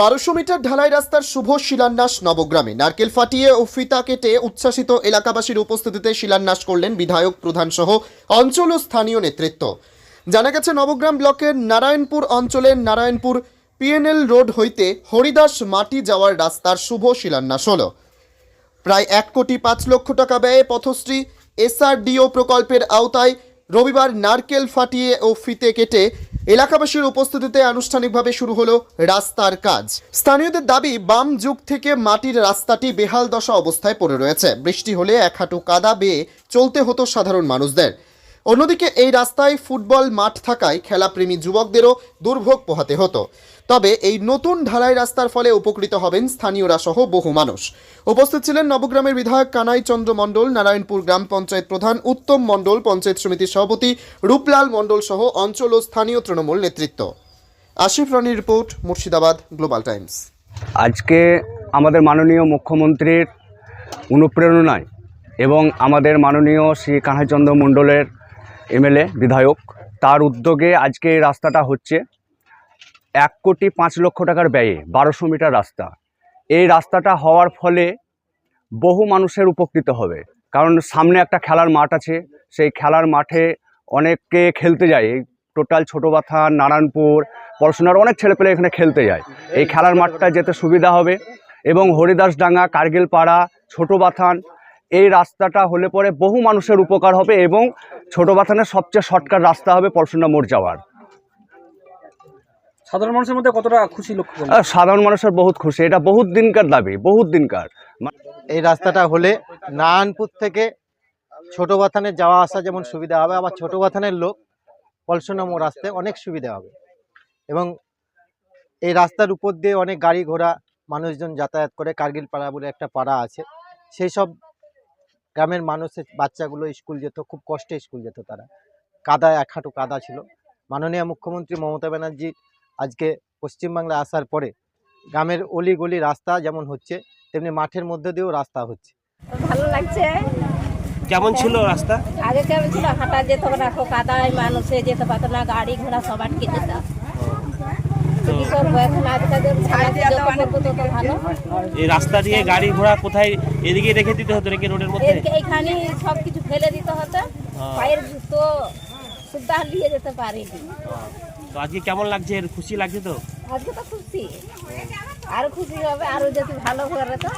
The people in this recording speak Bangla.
বারোশো মিটার ঢালাই রাস্তার শুভ শিলান্যাস নবগ্রামে। নারকেল ফাটিয়ে ও ফিতা কেটে উচ্ছ্বাসিত এলাকাবাসীর উপস্থিতিতে শিলান্যাস করলেন বিধায়ক প্রধান সহ অঞ্চল ও স্থানীয় নেতৃত্ব। জানা গেছে, নবগ্রাম ব্লকের নারায়ণপুর অঞ্চলের নারায়ণপুর পিএনএল রোড হইতে হরিদাস মাটি যাওয়ার রাস্তার শুভ শিলান্যাস হল। প্রায় এক কোটি পাঁচ লক্ষ টাকা ব্যয়ে পথশ্রী এসআরডিও প্রকল্পের আওতায় রবিবার নারকেল ফাটিয়ে ও ফিতে কেটে এলাকাবাসীর উপস্থিতিতে আনুষ্ঠানিকভাবে শুরু হলো রাস্তার কাজ। স্থানীয়দের দাবি, বাম যুগ থেকে মাটির রাস্তাটি বেহাল দশা অবস্থায় পড়ে রয়েছে। বৃষ্টি হলে এক হাঁটু কাদা বেয়ে চলতে হতো সাধারণ মানুষদের। অন্যদিকে এই রাস্তায় ফুটবল মাঠ থাকায় খেলাপ্রেমী যুবকদেরও দুর্ভোগ পোহাতে হতো। তবে এই নতুন ঢালাই রাস্তার ফলে উপকৃত হবেন স্থানীয়রা সহ বহু মানুষ। উপস্থিত ছিলেন নবগ্রামের বিধায়ক কানাই চন্দ্র মণ্ডল, নারায়ণপুর গ্রাম পঞ্চায়েত প্রধান উত্তম মণ্ডল, পঞ্চায়েত সমিতির সভাপতি রূপলাল মণ্ডল সহ অঞ্চল ও স্থানীয় তৃণমূল নেতৃত্ব। আশিফ রানির রিপোর্ট, মুর্শিদাবাদ, গ্লোবাল টাইমস। আজকে আমাদের মাননীয় মুখ্যমন্ত্রীর অনুপ্রেরণায় এবং আমাদের মাননীয় শ্রী কানাইচন্দ্র মণ্ডলের এমএলএ, বিধায়ক। তার উদ্যোগে আজকে এই রাস্তাটা হচ্ছে এক কোটি পাঁচ লক্ষ টাকার ব্যয়ে বারোশো মিটার রাস্তা। এই রাস্তাটা হওয়ার ফলে বহু মানুষের উপকৃত হবে। কারণ সামনে একটা খেলার মাঠ আছে। সেই খেলার মাঠে অনেকে খেলতে যায়। টোটাল ছোটো বাথা নারায়ণপুর, পড়াশোনার অনেক ছেলেপেলে এখানে খেলতে যায়। এই খেলার মাঠটা যেতে সুবিধা হবে। এবং হরিদাসডাঙ্গা কার্গিল পাড়া ছোটো বাথান এই রাস্তাটা হলে পরে বহু মানুষের উপকার হবে এবং ছোটো বাথানের সবচেয়ে শর্টকাট রাস্তা হবে পড়াশোনা মোড় যাওয়ার। সাধারণ মানুষের মধ্যে কতটা খুশি লক্ষ্য আর সাধারণ মানুষের বহুত খুশি এটা বহুত দিনকার দাবি বহুত দিনকার। এই রাস্তাটা হলে নারায়ণপুর থেকে ছোট বাথানে যাওয়া আসা যেমন সুবিধা হবে আবার ছোট বাথানের লোক পলসনা মোড় আসতে অনেক সুবিধা হবে। এবং এই রাস্তার উপর দিয়ে অনেক গাড়ি ঘোড়া মানুষজন যাতায়াত করে কার্গিল পাড়া বলে একটা পাড়া আছে। সেই সব গ্রামের মানুষের বাচ্চাগুলো স্কুল যেত খুব কষ্টে স্কুল যেত তারা। কাদায় এক হাঁটু কাদা ছিল। মাননীয় মুখ্যমন্ত্রী মমতা ব্যানার্জি আজকে পশ্চিমবাংলায় আসার পরে গ্রামের অলি গলি রাস্তা যেমন হচ্ছে তেমনি মাঠের মধ্যে দিয়েও রাস্তা হচ্ছে। ভালো লাগছে। কেমন ছিল রাস্তা? আগে কেমন ছিল? হাঁটা যেত না খুব কাদায় মানুষে যেতে পারতো না গাড়ি ঘোড়া সব আটকে যেত। এখন ভালো। এই রাস্তা দিয়ে গাড়ি ঘোড়া কোথায় এদিকে রেখে দিতে হতো নাকি রোডের মধ্যে? এখানে সবকিছু সব কিছু ফেলে দিতে হতো। পায়ের জুতো সুদ্ধা নিয়ে যেতে পারিনি। তো আজকে কেমন লাগছে? খুশি লাগছে তো? আজকে তো খুশি। আরও খুশি হবে আরও যদি ভালো করে তো।